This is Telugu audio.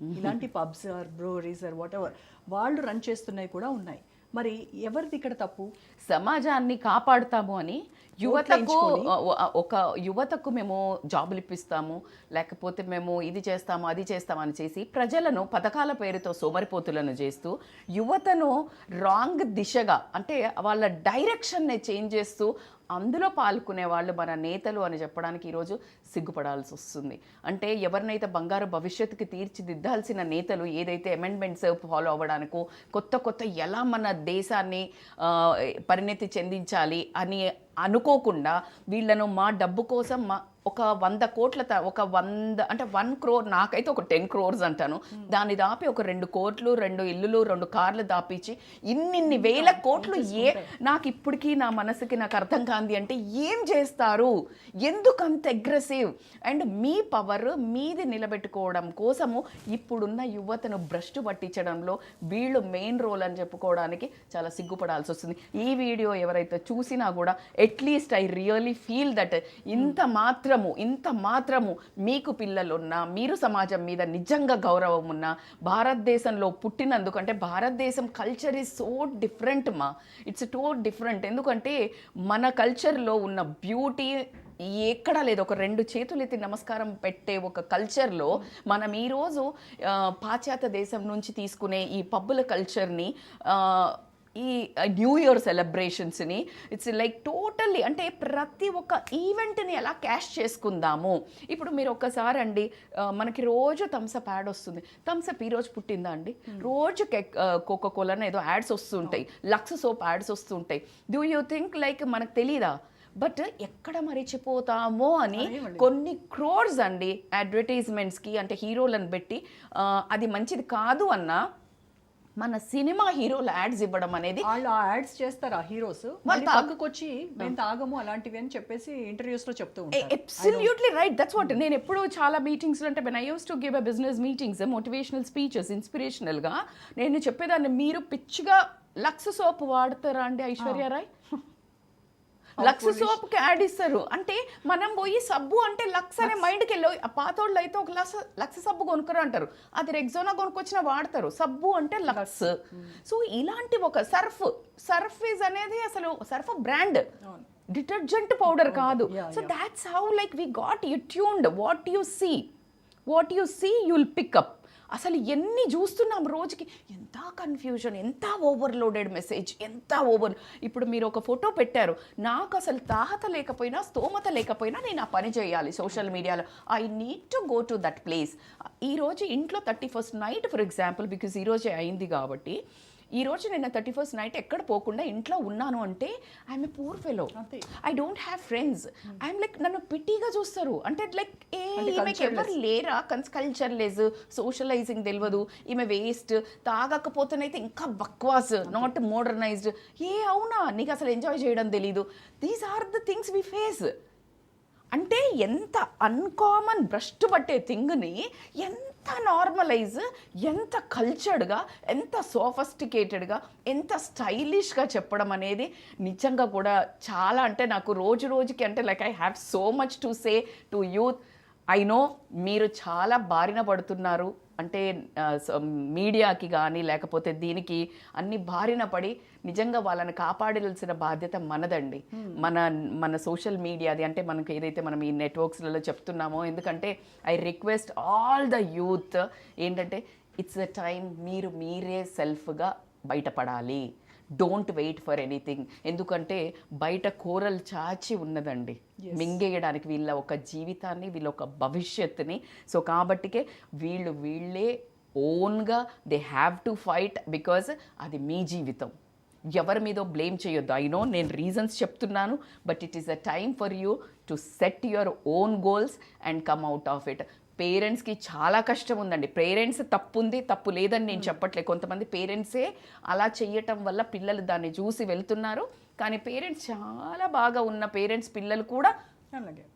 ఇలాంటి pubs or breweries or whatever వాళ్ళు రన్ చేస్తున్నాయి కూడా ఉన్నాయి. మరి ఎవరిది ఇక్కడ తప్పు? సమాజాన్ని కాపాడుతాము అని యువతకు ఒక యువతకు మేము జాబులు ఇప్పిస్తాము లేకపోతే మేము ఇది చేస్తాము అది చేస్తాము అని చేసి ప్రజలను పథకాల పేరుతో సోమరిపోతులను చేస్తూ యువతను రాంగ్ దిశగా అంటే వాళ్ళ డైరెక్షన్ని చేంజ్ చేస్తూ అందులో పాల్గొనే వాళ్ళు మన నేతలు అని చెప్పడానికి ఈరోజు సిగ్గుపడాల్సి వస్తుంది. అంటే ఎవరినైతే బంగారు భవిష్యత్తుకి తీర్చిదిద్దాల్సిన నేతలు ఏదైతే అమెండ్మెంట్స్ ఫాలో అవ్వడానికో కొత్త కొత్త ఎలా మన దేశాన్ని పరిణతి చెందించాలి అని అనుకోకుండా వీళ్ళను మా డబ్బు కోసం మా ఒక వంద కోట్ల ఒక వంద అంటే వన్ క్రోర్ నాకైతే ఒక టెన్ క్రోర్స్ అంటాను. దాన్ని దాపి ఒక రెండు కోట్లు రెండు ఇల్లులు రెండు కార్లు దాపిచ్చి ఇన్నిన్ని వేల కోట్లు ఏ నాకు ఇప్పటికీ నా మనసుకి నాకు అర్థం కాంది అంటే ఏం చేస్తారు? ఎందుకు అంత అగ్రెసివ్? అండ్ మీ పవర్ మీది నిలబెట్టుకోవడం కోసము ఇప్పుడున్న యువతను భ్రష్టు పట్టించడంలో వీళ్ళు మెయిన్ రోల్ అని చెప్పుకోవడానికి చాలా సిగ్గుపడాల్సి వస్తుంది. ఈ వీడియో ఎవరైతే చూసినా కూడా at least I really feel that ఇంత మాత్రము ఇంత మాత్రము మీకు పిల్లలున్నా మీరు సమాజం మీద నిజంగా గౌరవం ఉన్నా భారతదేశంలో పుట్టినందుకు అంటే భారతదేశం కల్చర్ ఈజ్ సో డిఫరెంట్ మా. ఇట్స్ టో డిఫరెంట్ ఎందుకంటే మన కల్చర్లో ఉన్న బ్యూటీ ఎక్కడా లేదు. ఒక రెండు చేతులు ఎత్తి నమస్కారం పెట్టే ఒక కల్చర్లో మనం ఈరోజు పాశ్చాత్య దేశం నుంచి తీసుకునే ఈ పబ్బుల కల్చర్ని ఈ న్యూ ఇయర్ సెలబ్రేషన్స్ని ఇట్స్ లైక్ టోటల్లీ అంటే ప్రతి ఒక్క ఈవెంట్ని ఎలా క్యాష్ చేసుకుందాము? ఇప్పుడు మీరు ఒక్కసారి అండి మనకి రోజు థమ్సప్ యాడ్ వస్తుంది. థమ్సప్ ఈ రోజు పుట్టిందా అండి? రోజు కోకో కోలా ఏదో యాడ్స్ వస్తుంటాయి. లక్స్ సోప్ యాడ్స్ వస్తుంటాయి. డూ యూ థింక్ లైక్ మనకు తెలీదా? బట్ ఎక్కడ మరిచిపోతామో అని. కొన్ని క్రోర్స్ అండి అడ్వర్టైజ్మెంట్స్కి అంటే హీరోలను పెట్టి అది మంచిది కాదు అన్నా మన సినిమా హీరోలు యాడ్స్ ఇవ్వడం అనేది వాళ్ళు ఆ యాడ్స్ చేస్తారు ఆ హీరోస్. వాళ్ళు తాగు- పక్కకు వచ్చి మేము తాగము అలాంటివి అని చెప్పేసి ఇంటర్వ్యూస్లో చెప్తూ ఉంటారు. అబ్సల్యూట్లీ రైట్ దట్స్ వాట్ నేను ఎప్పుడు చాలా మీటింగ్స్ అంటే I used to give a business meetings motivational speeches ఇన్స్పిరేషనల్గా నేను చెప్పేదాన్ని మీరు పిచ్చిగా లక్స్ సోప్ వాడతారా అండి ఐశ్వర్య రాయ్? లక్స్ సోప్కి యాడ్ ఇస్తారు. అంటే మనం పోయి సబ్బు అంటే లక్స్ అనే మైండ్కి వెళ్ళి ఆ పాతోళ్ళు అయితే ఒక లక్స్ లక్స్ సబ్బు కొనుక్కరు అంటారు. అది రెగ్జోనా కొనుక్కొచ్చిన వాడతారు. సబ్బు అంటే లక్స్ సో ఇలాంటి ఒక సర్ఫ్ సర్ఫ్ ఇస్ అనేది అసలు సర్ఫ్ బ్రాండ్. డిటర్జెంట్ పౌడర్ కాదు. So. That's how like we got you tuned what you see what you see you'll pick up అసలు ఎన్ని చూస్తున్నాం రోజుకి? ఎంత కన్ఫ్యూజన్ ఎంత ఓవర్లోడెడ్ మెసేజ్ ఎంత ఓవర్ ఇప్పుడు మీరు ఒక ఫోటో పెట్టారు. నాకు అసలు తాహత లేకపోయినా స్తోమత లేకపోయినా నేను ఆ పని చేయాలి సోషల్ మీడియాలో I need to go to that place ఈరోజు ఇంట్లో thirty first night for example because ఈరోజే అయింది కాబట్టి ఈ రోజు నేను థర్టీ ఫస్ట్ నైట్ ఎక్కడ పోకుండా ఇంట్లో ఉన్నాను అంటే I'm a poor fellow. I don't have friends I'm like నన్ను పిట్టిగా చూస్తారు. అంటే లైక్ ఏ ఈమెకి ఎవరు. లేరా? కన్స్ కల్చర్లెస్ సోషలైజింగ్ తెలియదు. ఈమె వేస్ట్ తాగకపోతేనైతే ఇంకా బక్వాస్ నాట్ మోడర్నైజ్డ్ ఏ అవునా? నీకు అసలు ఎంజాయ్ చేయడం తెలీదు. These are the things we face అంటే ఎంత అన్కామన్ భ్రష్టు పట్టే థింగ్ని ఎంత నార్మలైజ్ ఎంత కల్చర్డ్గా ఎంత సోఫస్టికేటెడ్గా ఎంత స్టైలిష్గా చెప్పడం అనేది నిజంగా కూడా చాలా అంటే నాకు రోజు రోజుకి అంటే like I have so much to say to youth I know మీరు చాలా బారిన పడుతున్నారు. అంటే మీడియాకి కానీ లేకపోతే దీనికి అన్ని బారిన పడి నిజంగా వాళ్ళని కాపాడాల్సిన బాధ్యత మనదండి. మన మన సోషల్ మీడియాది అంటే మనకి ఏదైతే మనం ఈ నెట్వర్క్స్లలో చెప్తున్నామో ఎందుకంటే I request all the youth ఏంటంటే ఇట్స్ ద టైం మీరు మీరే సెల్ఫ్గా బయటపడాలి. డోంట్ వెయిట్ ఫర్ ఎనీథింగ్ ఎందుకంటే బయట కూరలు చాచి ఉన్నదండి. మింగేయడానికి వీళ్ళ ఒక జీవితాన్ని వీళ్ళ ఒక భవిష్యత్తుని. సో కాబట్టికే వీళ్ళు వీళ్ళే ఓన్గా they have to fight because అది మీ జీవితం. ఎవరి మీదో బ్లేమ్ చేయొద్దు. ఐ నో నేను రీజన్స్ చెప్తున్నాను but it is a time for you to set your own goals and come out of it పేరెంట్స్కి చాలా కష్టం ఉందండి పేరెంట్స్ తప్పు ఉంది తప్పు లేదని నేను చెప్పట్లేదు కొంతమంది పేరెంట్సే అలా చేయటం వల్ల పిల్లలు దాన్ని చూసి వెళ్తున్నారు. కానీ పేరెంట్స్ చాలా బాగా ఉన్న పేరెంట్స్ పిల్లలు కూడా అలాగే.